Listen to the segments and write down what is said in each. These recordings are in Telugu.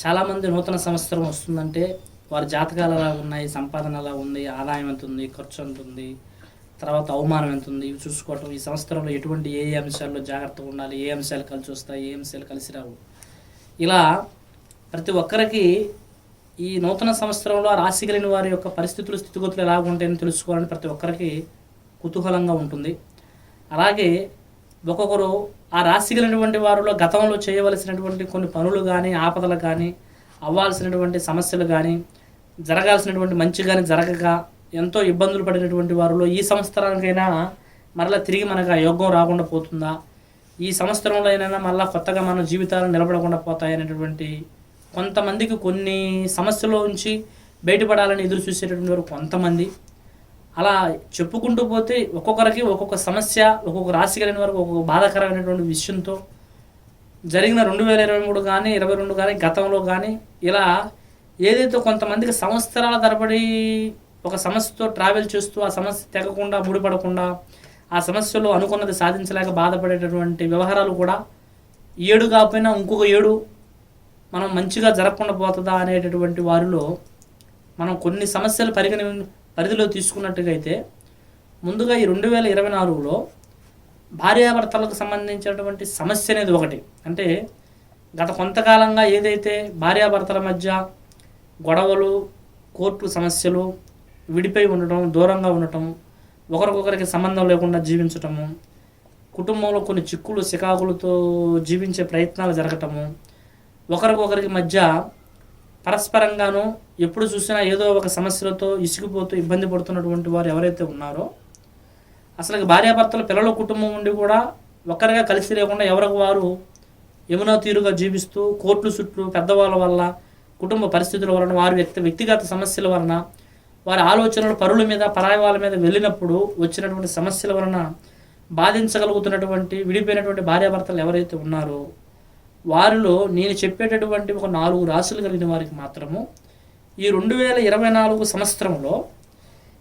చాలామంది నూతన సంవత్సరం వస్తుందంటే వారి జాతకాలు ఎలా ఉన్నాయి సంపాదన ఎలా ఉంది ఆదాయం ఎంత ఉంది ఖర్చు ఎంత ఉంది తర్వాత అవమానం ఎంత ఉంది ఇవి చూసుకోవటం. ఈ సంవత్సరంలో ఎటువంటి ఏ ఏ అంశాల్లో జాగ్రత్తగా ఉండాలి ఏ అంశాలు కలిసి వస్తాయి ఏ అంశాలు కలిసి రావు. ఇలా ప్రతి ఒక్కరికి ఈ నూతన సంవత్సరంలో రాశి కలిగిన వారి యొక్క పరిస్థితులు స్థితిగతులు ఎలా ఉంటాయని తెలుసుకోవాలని ప్రతి ఒక్కరికి కుతూహలంగా ఉంటుంది. అలాగే ఒక్కొక్కరు ఆ రాశి కలిగినటువంటి వారిలో గతంలో చేయవలసినటువంటి కొన్ని పనులు కానీ ఆపదలు కానీ అవ్వాల్సినటువంటి సమస్యలు కానీ జరగాల్సినటువంటి మంచి కానీ జరగక ఎంతో ఇబ్బందులు పడినటువంటి వారిలో ఈ సంవత్సరానికైనా మరలా తిరిగి మనకు ఆ యోగం రాకుండా పోతుందా? ఈ సంవత్సరంలో అయినా మళ్ళీ కొత్తగా మన జీవితాలు నిలబడకుండా పోతాయనేటువంటి కొంతమందికి కొన్ని సమస్యల నుంచి బయటపడాలని ఎదురు చూసేటటువంటి వారు కొంతమంది. అలా చెప్పుకుంటూ పోతే ఒక్కొక్కరికి ఒక్కొక్క సమస్య ఒక్కొక్క రాశి కలిగిన వరకు ఒక్కొక్క బాధాకరమైనటువంటి విషయంతో జరిగిన రెండు వేల ఇరవై మూడు కానీ ఇరవై రెండు కానీ గతంలో కానీ ఇలా ఏదైతే కొంతమందికి సంవత్సరాల తరబడి ఒక సమస్యతో ట్రావెల్ చేస్తూ ఆ సమస్య తెగకుండా ముడిపడకుండా ఆ సమస్యలో అనుకున్నది సాధించలేక బాధపడేటటువంటి వ్యవహారాలు కూడా ఏడు కాకపోయినా ఇంకొక ఏడు మనం మంచిగా జరగకుండా పోతుందా అనేటటువంటి వారిలో మనం కొన్ని సమస్యలు పరిగణ పరిధిలో తీసుకున్నట్టుగా అయితే ముందుగా ఈ రెండు వేల ఇరవై నాలుగులో భార్యాభర్తలకు సంబంధించినటువంటి సమస్య అనేది ఒకటి. అంటే గత కొంతకాలంగా ఏదైతే భార్యాభర్తల మధ్య గొడవలు కోర్టు సమస్యలు విడిపోయి ఉండటం దూరంగా ఉండటం ఒకరికొకరికి సంబంధం లేకుండా జీవించటము కుటుంబంలో కొన్ని చిక్కులు చికాకులతో జీవించే ప్రయత్నాలు జరగటము ఒకరికొకరికి మధ్య పరస్పరంగాను ఎప్పుడు చూసినా ఏదో ఒక సమస్యలతో ఇసిగిపోతూ ఇబ్బంది పడుతున్నటువంటి వారు ఎవరైతే ఉన్నారో అసలు భార్యాభర్తలు పిల్లల కుటుంబం ఉండి కూడా ఒక్కరిగా కలిసి లేకుండా ఎవరికి వారు యమునా తీరుగా జీవిస్తూ కోర్టు చుట్టూ పెద్దవాళ్ళ వల్ల కుటుంబ పరిస్థితుల వలన వారి వ్యక్తి వ్యక్తిగత సమస్యల వలన వారి ఆలోచనలు పరుల మీద పరాయి వాళ్ళ మీద వెళ్ళినప్పుడు వచ్చినటువంటి సమస్యల వలన బాధించగలుగుతున్నటువంటి విడిపోయినటువంటి భార్యాభర్తలు ఎవరైతే ఉన్నారో వారిలో నేను చెప్పేటటువంటి ఒక నాలుగు రాశులు కలిగిన వారికి మాత్రము ఈ రెండు వేల ఇరవై నాలుగు సంవత్సరంలో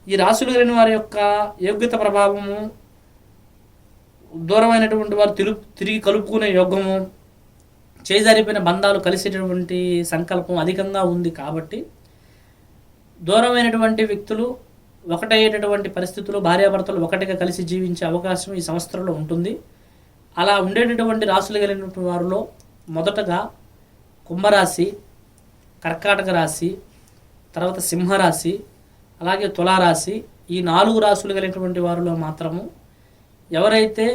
ఈ రాశులు కలిగిన వారి యొక్క యోగ్యత ప్రభావము దూరమైనటువంటి వారు తిరు తిరిగి కలుపుకునే యోగము చేజారిపోయిన బంధాలు కలిసేటటువంటి సంకల్పం అధికంగా ఉంది కాబట్టి దూరమైనటువంటి వ్యక్తులు ఒకటయ్యేటటువంటి పరిస్థితులు భార్యాభర్తలు ఒకటిగా కలిసి జీవించే అవకాశం ఈ సంవత్సరంలో ఉంటుంది. అలా ఉండేటటువంటి రాశులు కలిగినటువంటి వారిలో మొదటగా కుంభరాశి కర్కాటక రాశి తర్వాత సింహరాశి అలాగే తులారాశి ఈ నాలుగు రాశులు కలిగినటువంటి వారిలో మాత్రము ఎవరైతే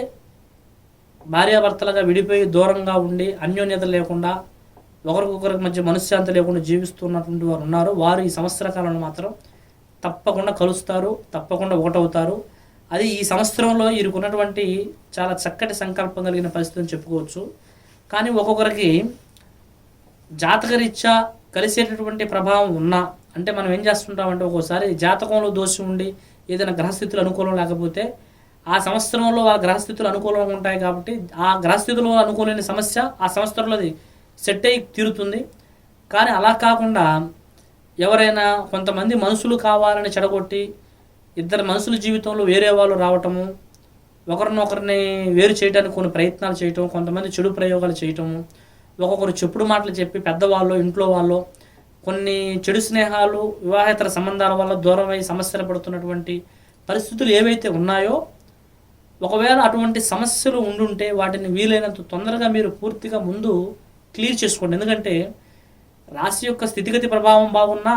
భార్యాభర్తలుగా విడిపోయి దూరంగా ఉండి అన్యోన్యత లేకుండా ఒకరికొకరికి మధ్య మనశ్శాంతి లేకుండా జీవిస్తున్నటువంటి వారు ఉన్నారు వారు ఈ సంవత్సర కాలంలో మాత్రం తప్పకుండా కలుస్తారు తప్పకుండా ఒకటవుతారు. అది ఈ సంవత్సరంలో వీరికున్నటువంటి చాలా చక్కటి సంకల్పం కలిగిన పరిస్థితి అని చెప్పుకోవచ్చు. కానీ ఒక్కొక్కరికి జాతకరీత్యా కలిసేటటువంటి ప్రభావం ఉన్నా అంటే మనం ఏం చేస్తుంటామంటే ఒక్కోసారి జాతకంలో దోషం ఉండి ఏదైనా గ్రహస్థితులు అనుకూలం లేకపోతే ఆ సంవత్సరంలో ఆ గ్రహస్థితులు అనుకూలంగా ఉంటాయి కాబట్టి ఆ గ్రహస్థితిలో అనుకూలమైన సమస్య ఆ సంవత్సరంలో అది సెట్ అయి తీరుతుంది. కానీ అలా కాకుండా ఎవరైనా కొంతమంది మనుషులు కావాలని చెడగొట్టి ఇద్దరు మనుషుల జీవితంలో వేరే వాళ్ళు రావటము ఒకరినొకరిని వేరు చేయడానికి కొన్ని ప్రయత్నాలు చేయటం కొంతమంది చెడు ప్రయోగాలు చేయటము ఒక్కొక్కరు చెప్పుడు మాటలు చెప్పి పెద్దవాళ్ళు ఇంట్లో వాళ్ళు కొన్ని చెడు స్నేహాలు వివాహేతర సంబంధాల వల్ల దూరమై సమస్యలు పడుతున్నటువంటి పరిస్థితులు ఏవైతే ఉన్నాయో ఒకవేళ అటువంటి సమస్యలు ఉండుంటే వాటిని వీలైనంత తొందరగా మీరు పూర్తిగా ముందు క్లియర్ చేసుకోండి. ఎందుకంటే రాశి యొక్క స్థితిగతి ప్రభావం బాగున్నా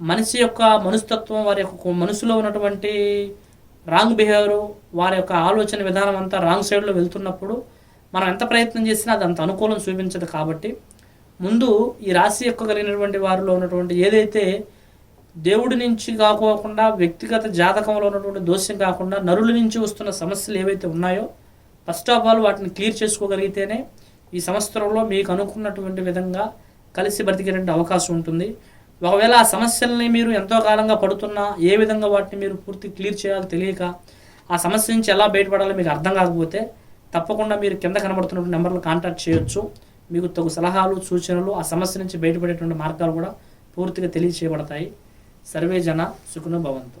మనిషి యొక్క మనస్తత్వం వారి యొక్క మనసులో ఉన్నటువంటి రాంగ్ బిహేవియర్ వారి యొక్క ఆలోచన విధానం అంతా రాంగ్ సైడ్లో వెళ్తున్నప్పుడు మనం ఎంత ప్రయత్నం చేసినా అది అంత అనుకూలం చూపించదు కాబట్టి ముందు ఈ రాశి యొక్క కలిగినటువంటి వారిలో ఉన్నటువంటి ఏదైతే దేవుడి నుంచి కాకోకుండా వ్యక్తిగత జాతకంలో ఉన్నటువంటి దోషం కాకుండా నరుల నుంచి వస్తున్న సమస్యలు ఏవైతే ఉన్నాయో ఫస్ట్ ఆఫ్ ఆల్ వాటిని క్లియర్ చేసుకోగలిగితేనే ఈ సంవత్సరంలో మీకు అనుకున్నటువంటి విధంగా కలిసి బ్రతికేటువంటి అవకాశం ఉంటుంది. ఒకవేళ ఆ సమస్యల్ని మీరు ఎంతో కాలంగా పడుతున్నా ఏ విధంగా వాటిని మీరు పూర్తి క్లియర్ చేయాలో తెలియక ఆ సమస్య నుంచి ఎలా బయటపడాలో మీకు అర్థం కాకపోతే తప్పకుండా మీరు కింద కనబడుతున్నటువంటి నెంబర్లు కాంటాక్ట్ చేయొచ్చు. మీకు తగు సలహాలు సూచనలు ఆ సమస్య నుంచి బయటపడేటువంటి మార్గాలు కూడా పూర్తిగా తెలియచేయబడతాయి. సర్వే జన సుఖను భవంతు.